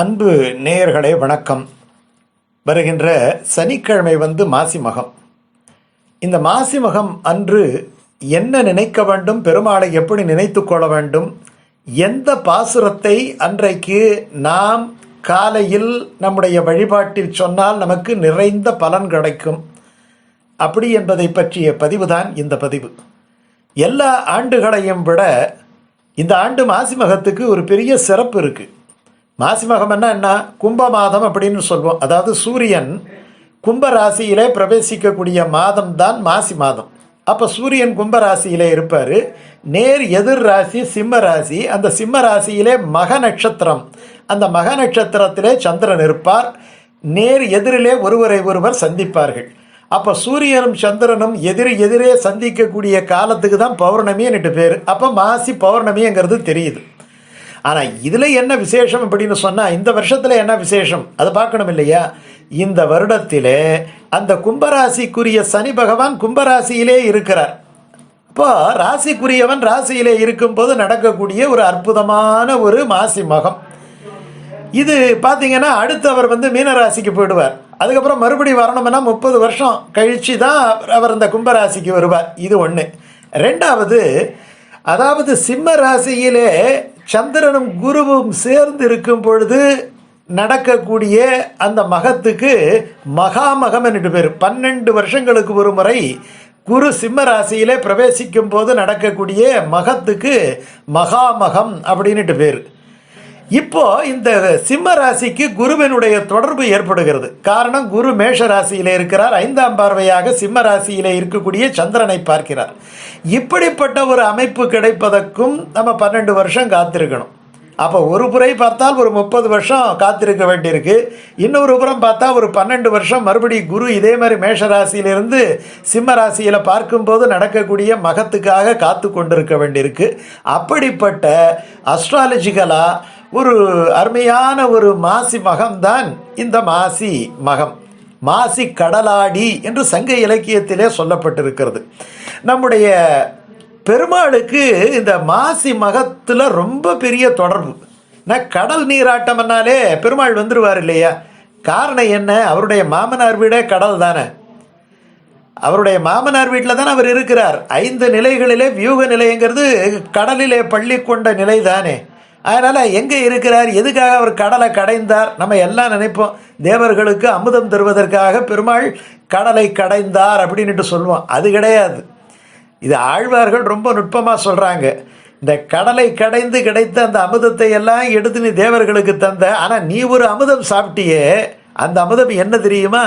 அன்பு நேயர்களே வணக்கம். வருகின்ற சனிக்கிழமை வந்து மாசி மகம். இந்த மாசி மகம் அன்று என்ன நினைக்க வேண்டும் பெருமாளை எப்படி நினைத்து கொள்ள வேண்டும் எந்த பாசுரத்தை அன்றைக்கு நாம் காலையில் நம்முடைய வழிபாட்டில் சொன்னால் நமக்கு நிறைந்த பலன் கிடைக்கும். அப்படி என்பதை பற்றிய பதிவுதான் இந்த பதிவு. எல்லா ஆண்டுகளையும் விட இந்த ஆண்டு மாசி மகத்துக்கு ஒரு பெரிய சிறப்பு இருக்குது மாசி மகம்னா என்ன கும்ப மாதம் அப்படின்னு சொல்வோம். அதாவது சூரியன் கும்ப ராசியிலே பிரவேசிக்கக்கூடிய மாதம் தான் மாசி மாதம் அப்போ சூரியன் கும்ப ராசியிலே இருப்பார். நேர் எதிர் ராசி சிம்ம ராசி. அந்த சிம்ம ராசியிலே மக நட்சத்திரம். அந்த மக நட்சத்திரத்திலே சந்திரன் இருப்பார். நேர் எதிரிலே ஒருவரை ஒருவர் சந்திப்பார்கள். அப்போ சூரியனும் சந்திரனும் எதிர் எதிரே சந்திக்கக்கூடிய காலத்துக்கு தான் பௌர்ணமின்னுட்டு பேர். அப்போ மாசி பௌர்ணமிங்கிறது தெரியுது. ஆனால் இதில் என்ன விசேஷம் அப்படின்னு சொன்னால் இந்த வருஷத்தில் என்ன விசேஷம்? அதை பார்க்கணும் இல்லையா? இந்த வருடத்திலே அந்த கும்பராசிக்குரிய சனி பகவான் கும்பராசியிலே இருக்கிறார். இப்போ ராசிக்குரியவன் ராசியிலே இருக்கும்போது நடக்கக்கூடிய ஒரு அற்புதமான ஒரு மாசி மகம். இது பார்த்தீங்கன்னா அடுத்தவர் வந்து மீனராசிக்கு போயிடுவார். அதுக்கப்புறம் மறுபடி வரணும்னா முப்பது வருஷம் கழித்து தான் அவர் இந்த கும்பராசிக்கு வருவார். இது ஒன்று ரெண்டாவது அதாவது சிம்ம ராசியிலே சந்திரனும் குருவும் சேர்ந்து இருக்கும் பொழுது நடக்கக்கூடிய அந்த மகத்துக்கு மகாமகம் என்று பேர். பன்னெண்டு வருஷங்களுக்கு ஒரு முறை குரு சிம்ம ராசியிலே பிரவேசிக்கும் போது நடக்கக்கூடிய மகத்துக்கு மகாமகம் அப்படின்னுட்டு பேர். இப்போ இந்த சிம்ம ராசிக்கு குருவினுடைய தொடர்பு ஏற்படுகிறது. காரணம் குரு மேஷ ராசியில் இருக்கிறார். ஐந்தாம் பார்வையாக சிம்ம ராசியில் இருக்கக்கூடிய சந்திரனை பார்க்கிறார். இப்படிப்பட்ட ஒரு அமைப்பு கிடைப்பதற்கும் நம்ம பன்னெண்டு வருஷம் காத்திருக்கணும். அப்போ ஒரு புறை பார்த்தால் ஒரு முப்பது வருஷம் காத்திருக்க வேண்டியிருக்கு. இன்னொரு புறம் பார்த்தா ஒரு பன்னெண்டு வருஷம் மறுபடி குரு இதே மாதிரி மேஷ ராசியிலிருந்து சிம்ம ராசியில் பார்க்கும்போது நடக்கக்கூடிய மகத்துக்காக காத்து கொண்டிருக்க வேண்டியிருக்கு. அப்படிப்பட்ட அஸ்ட்ராலஜிக்கலாக ஒரு அருமையான ஒரு மாசி மகம்தான் இந்த மாசி மகம். மாசி கடலாடி என்று சங்க இலக்கியத்திலே சொல்லப்பட்டிருக்கிறது. நம்முடைய பெருமாளுக்கு இந்த மாசி மகத்தில் ரொம்ப பெரிய தொடர்பு. நான் கடல் நீராட்டம்னாலே பெருமாள் வந்துடுவார் இல்லையா? காரணம் என்ன? அவருடைய மாமனார் வீடே கடல் தானே. அவருடைய மாமனார் வீட்டில் தான் அவர் இருக்கிறார். ஐந்து நிலைகளிலே வியூக நிலைங்கிறது கடலிலே பள்ளி கொண்ட நிலை தானே. அதனால் எங்கே இருக்கிறார்? எதுக்காக அவர் கடலை கடைந்தார்? நம்ம எல்லாம் நினைப்போம். தேவர்களுக்கு அமுதம் தருவதற்காக பெருமாள் கடலை கடைந்தார் அப்படின்ட்டு சொல்லுவோம் அது கிடையாது. இது ஆழ்வார்கள் ரொம்ப நுட்பமாக சொல்கிறாங்க இந்த கடலை கடைந்து கிடைத்த அந்த அமுதத்தை எல்லாம் எடுத்து நீ தேவர்களுக்கு தந்த ஆனால் நீ ஒரு அமுதம் சாப்பிட்டியே. அந்த அமுதம் என்ன தெரியுமா?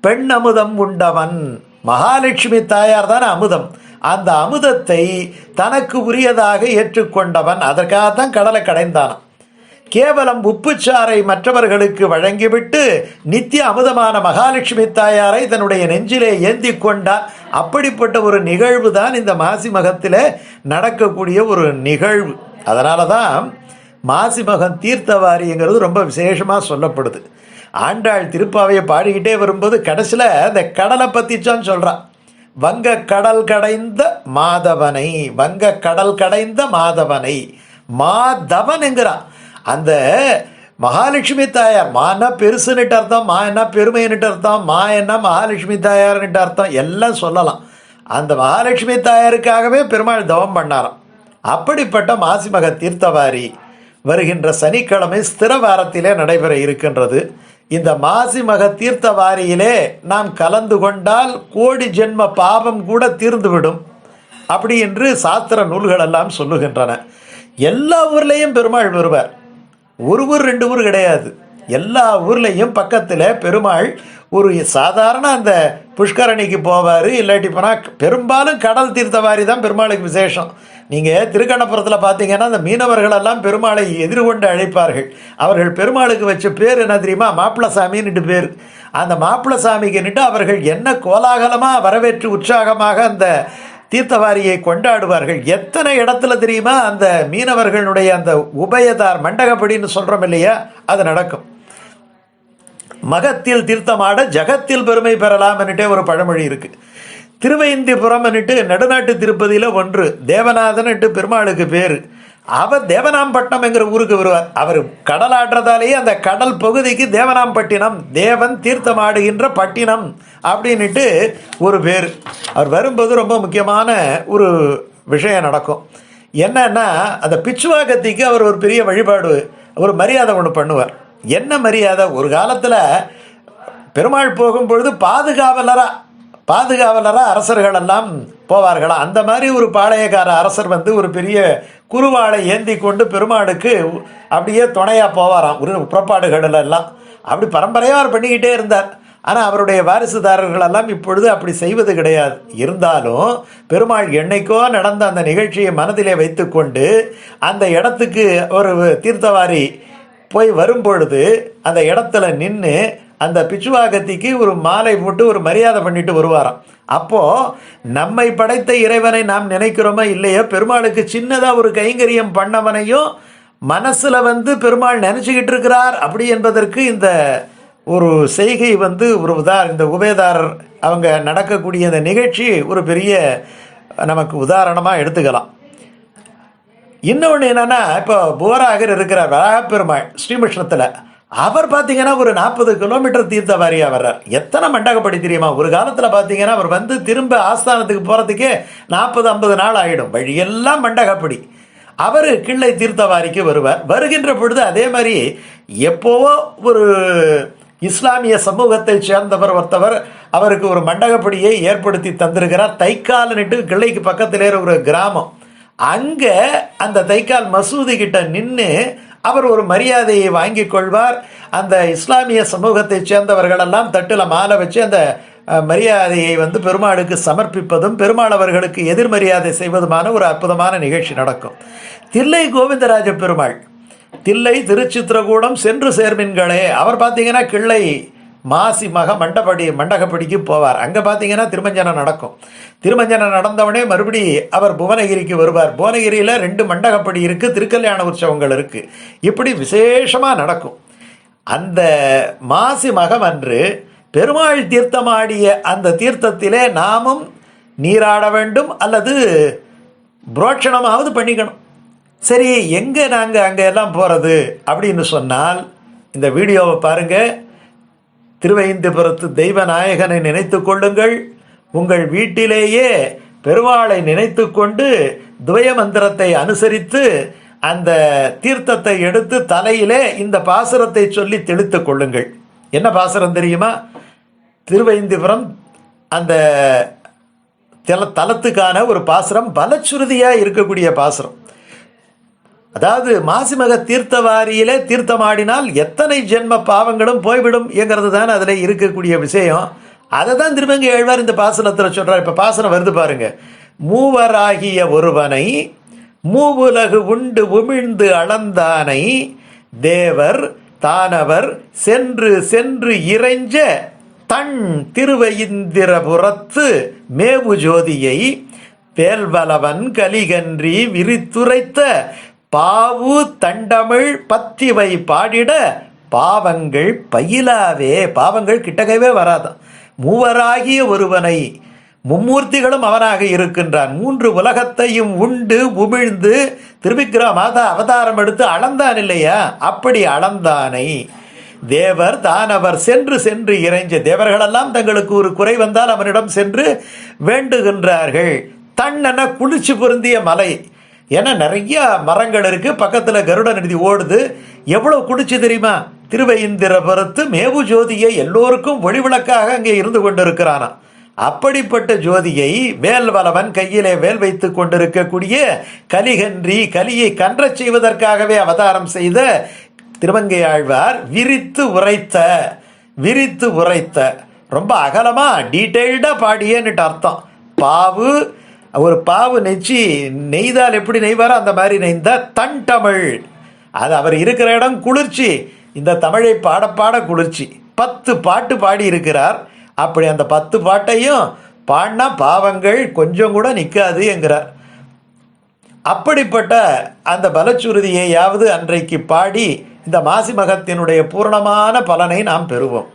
பெண் அமுதம் உண்டவன். மகாலட்சுமி தாயார் தான் அமுதம். அந்த அமுதத்தை தனக்கு உரியதாக ஏற்றுக்கொண்டவன். அதற்காகத்தான் கடலை கடைந்தானான் கேவலம் உப்புச்சாறை மற்றவர்களுக்கு வழங்கிவிட்டு நித்திய அமுதமான மகாலட்சுமி தாயாரை தன்னுடைய நெஞ்சிலே ஏந்தி கொண்டார் அப்படிப்பட்ட ஒரு நிகழ்வு தான் இந்த மாசி மகத்தில் நடக்கக்கூடிய ஒரு நிகழ்வு. அதனால தான் மாசி மகம் தீர்த்தவாரிங்கிறது ரொம்ப விசேஷமாக சொல்லப்படுது. ஆண்டாள் திருப்பாவையை பாடிக்கிட்டே வரும்போது கடைசியில் அந்த கடலை பற்றிச்சான்னு சொல்கிறான் வங்க கடல் கடைந்த மாதவனை வங்க கடல் கடைந்த மாதவனை மாதவன் என்கிறான் அந்த மகாலட்சுமி தாயார் மானா பெருசுன்னுட்டு அர்த்தம் மா என்ன பெருமைன்னுட்டு அர்த்தம் மா என்ன மகாலட்சுமி தாயார்னுட்டு அர்த்தம் எல்லாம் சொல்லலாம். அந்த மகாலட்சுமி தாயாருக்காகவே பெருமாள் தவம் பண்ணாராம். அப்படிப்பட்ட மாசிமக தீர்த்தவாரி வருகின்ற சனிக்கிழமை ஸ்திர வாரத்திலே நடைபெற இருக்கின்றது. இந்த மாசிமக தீர்த்தவாரியிலே தீர்த்த வாரியிலே நாம் கலந்து கொண்டால் கோடி ஜென்ம பாபம் கூட தீர்ந்துவிடும். அப்படி என்று சாஸ்திர நூல்கள் எல்லாம் சொல்லுகின்றன. எல்லா ஊர்லேயும் பெருமாள் வருவார். ஒரு ஊர் ரெண்டு ஊர் கிடையாது. எல்லா ஊர்லேயும் பக்கத்தில் பெருமாள் ஒரு சாதாரண அந்த புஷ்கரணிக்கு போவார். இல்லாட்டி போனால் பெரும்பாலும் கடல் தீர்த்தவாரி தான் பெருமாளுக்கு விசேஷம். நீங்கள் திருக்கண்ணபுரத்தில் பார்த்தீங்கன்னா அந்த மீனவர்களெல்லாம் பெருமாளை எதிர்கொண்டு அழைப்பார்கள். அவர்கள் பெருமாளுக்கு வச்ச பேர் என்ன தெரியுமா? மாப்பிளசாமின்னுட்டு பேர். அந்த மாப்பிளசாமிக்குன்னுட்டு அவர்கள் என்ன கோலாகலமாக வரவேற்று உற்சாகமாக அந்த தீர்த்தவாரியை கொண்டாடுவார்கள். எத்தனை இடத்துல தெரியுமா? அந்த மீனவர்களுடைய அந்த உபயதார் மண்டகப்படின்னு சொல்கிறோம் இல்லையா? அது நடக்கும். மகத்தில் தீர்த்தமாட ஜகத்தில் பெருமை பெறலாம்ன்னுட்டே ஒரு பழமொழி இருக்குது திருவைந்திபுரம் நடுநாட்டு திருப்பதியில் ஒன்று. தேவநாதன்ட்டு பெருமாளுக்கு பேர். அவர் தேவனாம்பட்டினம் என்கிற ஊருக்கு வருவார். அவர் கடலாடுறதாலேயே அந்த கடல் பகுதிக்கு தேவனாம்பட்டினம் தேவன் தீர்த்தமாடுகின்ற பட்டினம் அப்படின்னுட்டு ஒரு பேர். அவர் வரும்போது ரொம்ப முக்கியமான ஒரு விஷயம் நடக்கும். என்னன்னா அந்த பிச்சுவாக்கத்திக்கு அவர் ஒரு பெரிய வழிபாடு ஒரு மரியாதை ஒன்று பண்ணுவார். என்ன மரியாதை? ஒரு காலத்தில் பெருமாள் போகும்பொழுது பாதுகாவலராக பாதுகாவலராக அரசர்களெல்லாம் போவார்களாம் அந்த மாதிரி ஒரு பாளையக்கார அரசர் வந்து ஒரு பெரிய குருவாளை ஏந்தி கொண்டு பெருமாளுக்கு அப்படியே துணையாக போவாராம். ஒரு புறப்பாடுகள் எல்லாம். அப்படி பரம்பரையாக அவர் பண்ணிக்கிட்டே இருந்தார். ஆனால் அவருடைய வாரிசுதாரர்கள் எல்லாம் இப்பொழுது அப்படி செய்வது கிடையாது. இருந்தாலும் பெருமாள் என்னைக்கோ நடந்த அந்த நிகழ்ச்சியை மனதிலே வைத்துக்கொண்டு அந்த இடத்துக்கு ஒரு தீர்த்தவாரி போய் வரும்பொழுது அந்த இடத்துல நின்று அந்த பிச்சுவாகத்திக்கு ஒரு மாலை போட்டு ஒரு மரியாதை பண்ணிட்டு வருவாராம். அப்போ நம்மை படைத்த இறைவனை நாம் நினைக்கிறோமோ இல்லையோ? பெருமாளுக்கு சின்னதாக ஒரு கைங்கரியம் பண்ணவனையும் மனசுல வந்து பெருமாள் நினைச்சுக்கிட்டு இருக்கிறார் அப்படி என்பதற்கு இந்த ஒரு செய்கை வந்து ஒரு உதா இந்த உபேதாரர் அவங்க நடக்கக்கூடிய இந்த நிகழ்ச்சி ஒரு பெரிய நமக்கு உதாரணமாக எடுத்துக்கலாம். இன்னொன்று என்னன்னா இப்போ போராகர் இருக்கிறார் வராகப்பெருமாள் ஸ்ரீமுஷ்ணத்தில் அவர் பார்த்தீங்கன்னா ஒரு நாற்பது கிலோமீட்டர் தீர்த்த வாரியாக வர்றார். எத்தனை மண்டகப்படி தெரியுமா? ஒரு காலத்தில் பார்த்தீங்கன்னா அவர் வந்து திரும்ப ஆஸ்தானத்துக்கு போகிறதுக்கே நாற்பது ஐம்பது நாள் ஆகிடும் வழியெல்லாம் மண்டகப்படி. அவர் கிள்ளை தீர்த்தவாரிக்கு வருவார். வருகின்ற பொழுது அதே மாதிரி எப்போவோ ஒரு இஸ்லாமிய சமூகத்தை சேர்ந்தவர் ஒருத்தவர் அவருக்கு ஒரு மண்டகப்படியை ஏற்படுத்தி தந்திருக்கிறார். தைக்கால்னுட்டு கிள்ளைக்கு பக்கத்திலே ஒரு கிராமம். அங்கே அந்த தைக்கால் மசூதி கிட்ட நின்று அவர் ஒரு மரியாதையை வாங்கி கொள்வார். அந்த இஸ்லாமிய சமூகத்தைச் சேர்ந்தவர்களெல்லாம் தட்டில் மாலை வச்சு அந்த மரியாதையை வந்து பெருமாளுக்கு சமர்ப்பிப்பதும் பெருமாள் அவர்களுக்கு எதிர்மரியாதை செய்வதுமான ஒரு அற்புதமான நிகழ்ச்சி நடக்கும். தில்லை கோவிந்தராஜ பெருமாள் தில்லை திருச்சித்திரகூடம் சென்று சேர்மின்களே அவர் பார்த்தீங்கன்னா கிள்ளை மாசி மக மண்டபடி மண்டகப்படிக்கு போவார். அங்கே பார்த்தீங்கன்னா திருமஞ்சனம் நடக்கும். திருமஞ்சனம் நடந்தவனே மறுபடி அவர் புவனகிரிக்கு வருவார். புவனகிரியில் ரெண்டு மண்டகப்படி இருக்குது திருக்கல்யாண உற்சவங்கள் இருக்குது இப்படி விசேஷமாக நடக்கும். அந்த மாசி மகம் அன்று பெருமாள் தீர்த்தமாடிய அந்த தீர்த்தத்திலே நாமும் நீராட வேண்டும் அல்லது புரோட்சணமாவது பண்ணிக்கணும். சரி எங்கே நாங்கள் அங்கே எல்லாம் போகிறது அப்படின்னு சொன்னால் இந்த வீடியோவை பாருங்கள் திருவைந்தபுரத்து தெய்வ நாயகனை நினைத்து கொள்ளுங்கள். உங்கள் வீட்டிலேயே பெருமாளை நினைத்து கொண்டு துவய மந்திரத்தை அனுசரித்து அந்த தீர்த்தத்தை எடுத்து தலையிலே இந்த பாசுரத்தை சொல்லி தெளித்துக் கொள்ளுங்கள். என்ன பாசுரம் தெரியுமா? திருவைந்திபுரம் அந்த தல தலத்துக்கான ஒரு பாசுரம் பலச்சுருதியாக இருக்கக்கூடிய பாசுரம். அதாவது மாசிமக தீர்த்தவாரியிலே தீர்த்தமாடினால் எத்தனை ஜென்ம பாவங்களும் போய்விடும் என்கிறது தான் அதில் இருக்கக்கூடிய விஷயம். அதை தான் திருமங்கை எழுவார் இந்த பாசனத்தில் சொல்கிறார் இப்போ பாசனம் வருது பாருங்க. மூவராகிய ஒருவனை மூவுலகு உண்டு உமிழ்ந்து அளந்தானை தேவர் தானவர் சென்று சென்று இறைஞ்ச தன் திருவையிந்திரபுரத்து மேவு ஜோதியை வேல்வலவன் கலிகன்றி விரித்துரைத்த பாவு தண்டமிழ் பத்திவை பாடிட பாவங்கள் பயிலாவே. பாவங்கள் கிட்டக்கவே வராதான் மூவராகிய ஒருவனை மும்மூர்த்திகளும் அவனாக இருக்கின்றான். மூன்று உலகத்தையும் உண்டு உமிழ்ந்து திருவிக்கிரா மாதா அவதாரம் எடுத்து அளந்தான் இல்லையா? அப்படி அளந்தானை. தேவர் தானவர் சென்று சென்று இறைஞ்ச தேவர்களெல்லாம் தங்களுக்கு ஒரு குறை வந்தால் அவனிடம் சென்று வேண்டுகின்றார்கள். தன்னென குளிர்ச்சி பொருந்திய மலை. ஏன்னா நிறைய மரங்கள் இருக்குது பக்கத்தில் கருட நதி ஓடுது. எவ்வளோ குடிச்சு தெரியுமா? திருவைந்திரபுரத்து மேவு ஜோதியை எல்லோருக்கும் ஒளிவிளக்காக அங்கே இருந்து கொண்டிருக்கிறானா அப்படிப்பட்ட ஜோதியை வேல் கையிலே வேல் வைத்து கொண்டிருக்கக்கூடிய கலிகன்றி கலியை கன்றச் செய்வதற்காகவே அவதாரம் செய்த திருமங்கை ஆழ்வார் விரித்து உரைத்த விரித்து உரைத்த ரொம்ப அகலமாக டீட்டெயில்டாக பாடியேன்னுட்டு அர்த்தம். பாவு ஒரு பாவு நெச்சி நெய்தால் எப்படி நெய்வாரோ அந்த மாதிரி நெய்ந்த தன் தமிழ். அது அவர் இருக்கிற இடம் குளிர்ச்சி. இந்த தமிழை பாட பாட குளிர்ச்சி. பத்து பாட்டு பாடி இருக்கிறார். அப்படி அந்த பத்து பாட்டையும் பாடினா பாவங்கள் கொஞ்சம் கூட நிற்காது என்கிறார். அப்படிப்பட்ட அந்த பலச்சுருதியையாவது அன்றைக்கு பாடி இந்த மாசி மகத்தினுடைய பூரணமான பலனை நாம் பெறுவோம்.